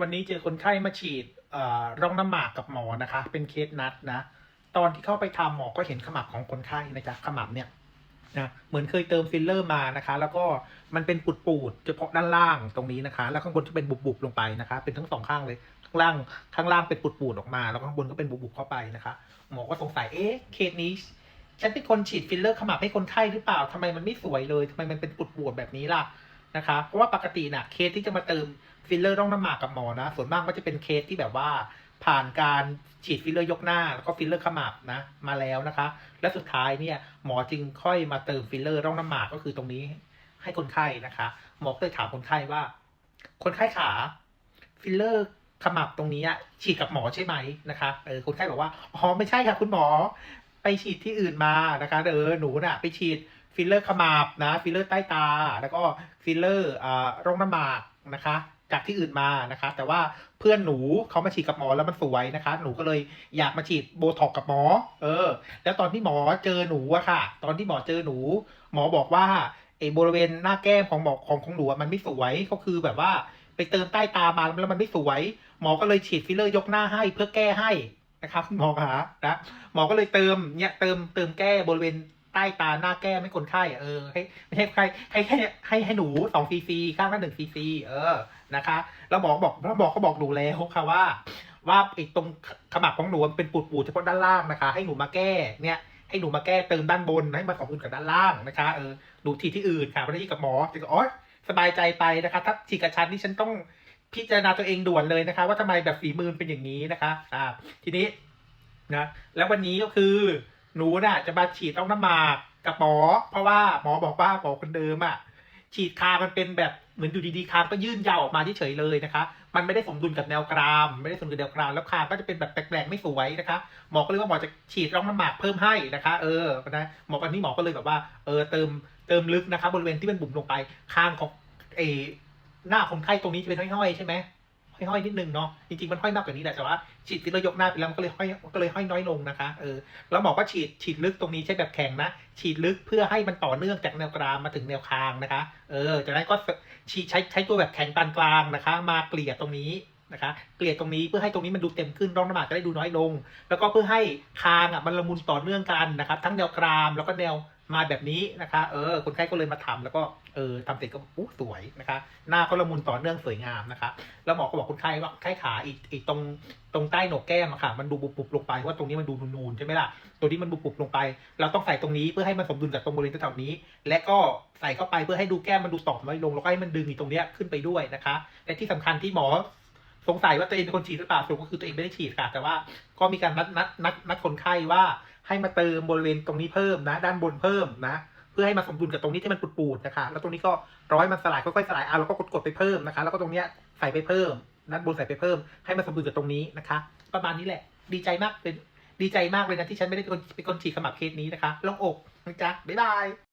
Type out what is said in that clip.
วันนี้เจอคนไข้มาฉีดร่องน้ำหมากกับหมอนะคะ เป็นเคสนัดนะ ตอนที่เข้าไปทำหมอก็เห็นขมับของคนไข้นะจ๊ะขมับเนี่ยนะเหมือนเคยเติมฟิลเลอร์มานะคะ แล้วก็มันเป็นปูดปูดเฉพาะด้านล่างตรงนี้นะคะ แล้วข้างบนจะเป็นบุบบุบๆลงไปนะคะ เป็นทั้งสองข้างเลยข้างล่างข้างล่างเป็นปูดปูดๆออกมา แล้วข้างบนก็เป็นบุบบุบๆเข้าไปนะคะ หมอก็สงสัยเอ๊ะเคสนี้ฉันเป็นคนฉีดฟิลเลอร์ขมับให้คนไข้หรือเปล่าทำไมมันไม่สวยเลยทำไมมันเป็นปูดปูดๆแบบนี้ล่ะนะคะ เพราะว่าปกติน่ะเคสที่จะมาเติม ฟิลเลอร์ร่องน้ำหมากกับหมอนะ ส่วนมากก็จะเป็นเคสที่แบบว่า ผ่านการฉีดฟิลเลอร์ยกหน้า แล้วก็ฟิลเลอร์ขมับนะ มาแล้วนะคะ และสุดท้ายเนี่ยหมอจึงค่อยมาเติมฟิลเลอร์ร่องน้ำหมากก็คือตรงนี้ให้คนไข้นะคะ หมอเลยถามคนไข้ว่า คนไข้ขาฟิลเลอร์ขมับตรงนี้อะฉีดกับหมอใช่ไหมนะคะเออคนไข้บอกว่าอ๋อไม่ใช่ค่ะคุณหมอไปฉีดที่อื่นมานะคะเออหนูน่ะ ไปฉีดฟิลเลอร์ขมับนะ ฟิลเลอร์ใต้ตา แล้วก็ฟิลเลอร์อ่าร่องน้ำหมากนะคะ จากที่อื่นมานะคะ แต่ว่าเพื่อนหนูเขามาฉีดกับหมอแล้วมันสวยนะคะ หนูก็เลยอยากมาฉีดโบท็อกกับหมอ เออ แล้วตอนที่หมอเจอหนูอะค่ะ ตอนที่หมอเจอหนู หมอบอกว่าไอ้บริเวณหน้าแก้มของหมอของของหนูมันไม่สวยก็คือแบบว่า ไปเติมใต้ตามาแล้วมันไม่สวย หมอก็เลยฉีดฟิลเลอร์ยกหน้าให้เพื่อแก้ให้นะครับหมอคะนะหมอก็เลยเติมเนี่ยเติมเติมแก้บริเวณ ใต้ตาหน้าแก้ไมให้คนไข้เออให้ไม่ให้ใครให้ให้ให้ให้หนูสองซีซีข้างละหนึ่งซีซีเออนะคะแล้วหมอบอกแล้วหมอก็บอกหนูแล้วค่ะว่า ว่าไอ้ตรงขมับของหนูมันเป็นปูดๆเฉพาะด้านล่างนะคะ ให้หนูมาแก้เนี่ยให้หนูมาแก้เติมด้านบนให้มาสมดุลกับด้านล่างนะคะเออหนูทีที่อื่นค่ะไม่ได้ที่กับหมอจึงอ๋อสบายใจไปนะคะ ถ้าฉีดกับชันนี่ฉันต้องพิจารณาตัวเองด่วนเลยนะคะ ว่าทำไมแบบฝีมือเป็นอย่างนี้นะคะ อ่า ทีนี้นะแล้ววันนี้ก็คือ หนูน่ะจะมาฉีดต้องน้ำหมากกับหมอ เพราะว่าหมอบอกว่าหมอคนเดิมอะฉีดคางมันเป็นแบบเหมือนอยู่ดีๆคางก็ยื่นยาวออกมาเฉยๆเลยนะคะ มันไม่ได้สมดุลกับแนวกราม ไม่ได้สมดุลกับแนวกรามแล้วคางก็จะเป็นแบบแปลกๆไม่สวยนะคะ หมอก็เลยว่าหมอจะฉีดร่องน้ำหมากเพิ่มให้นะคะ เออนะหมอวันนี้หมอก็เลยแบบว่าเออเติมเติมลึกนะคะบริเวณที่มันบุ๋มลงไปคางของเออหน้าคนไข้ตรงนี้จะเป็นห้อยๆใช่ไหม ห้อยนิดนึงเนาะจริงๆมันห้อยมากกว่านี้แหละแต่ว่าฉีดฟิลเลอร์ยกหน้าไปแล้วมันก็เลยห้อยก็เลยห้อยน้อยลงนะคะเออแล้วหมอก็ฉีดฉีดลึกตรงนี้ใช้แบบแข็งนะ ฉีดลึกเพื่อให้มันต่อเนื่องจากแนวกรามมาถึงแนวคางนะคะ เออจากนั้นก็ฉีดใช้ใช้ตัวแบบแข็งปานกลางนะคะ มาเกลี่ยตรงนี้นะคะเกลี่ยตรงนี้เพื่อให้ตรงนี้มันดูเต็มขึ้นร่องน้ำหมากจะได้ดูน้อยลง แล้วก็เพื่อให้คางอะมันละมุนต่อเนื่องกันนะครับทั้งแนวกรามแล้วก็แนว มาแบบนี้นะคะ เออ คนไข้ก็เลยมาทำแล้วก็เออทำเสร็จก็อู้สวยนะคะ หน้าก็ละมุนต่อเนื่องสวยงามนะคะ แล้วหมอก็บอกคนไข้ว่าไข้ขาอีกอีกตรงตรงใต้โหนกแก้มอะค่ะ มันดูบุบๆลงไปเพราะว่าตรงนี้มันดูนูนๆใช่ไหมล่ะ ตัวนี้มันบุบๆลงไป เราต้องใส่ตรงนี้เพื่อให้มันสมดุลกับตรงบริเวณแถวๆนี้ และก็ใส่เข้าไปเพื่อให้ดูแก้มมันดูตอบน้อยลงแล้วก็ให้มันดึงอีตรงเนี้ยขึ้นไปด้วยนะคะ และที่สำคัญที่หมอสงสัยว่าตัวเองเป็นคนฉีดหรือเปล่าสรุปก็คือตัวเองไม่ได้ฉีดค่ะ แต่ว่าก็มีการนัดนัดนัดนัดคนไข้ว่า ให้มาเติมบริเวณตรงนี้เพิ่มนะ ด้านบนเพิ่มนะ เพื่อให้มาสมดุลกับตรงนี้ที่มันปูดๆนะคะ แล้วตรงนี้ก็ร้อยมันสลายค่อยๆสลายอะเราก็กดๆไปเพิ่มนะคะ แล้วก็ตรงเนี้ยใส่ไปเพิ่มด้านบนใส่ไปเพิ่ม ให้มันสมดุลกับตรงนี้นะคะ ประมาณนี้แหละ ดีใจมากเป็นดีใจมากเลยนะที่ฉันไม่ได้เป็นคนเป็นคนฉีกขมับเคสนี้นะคะลงอกนะจ๊ะบ๊ายบาย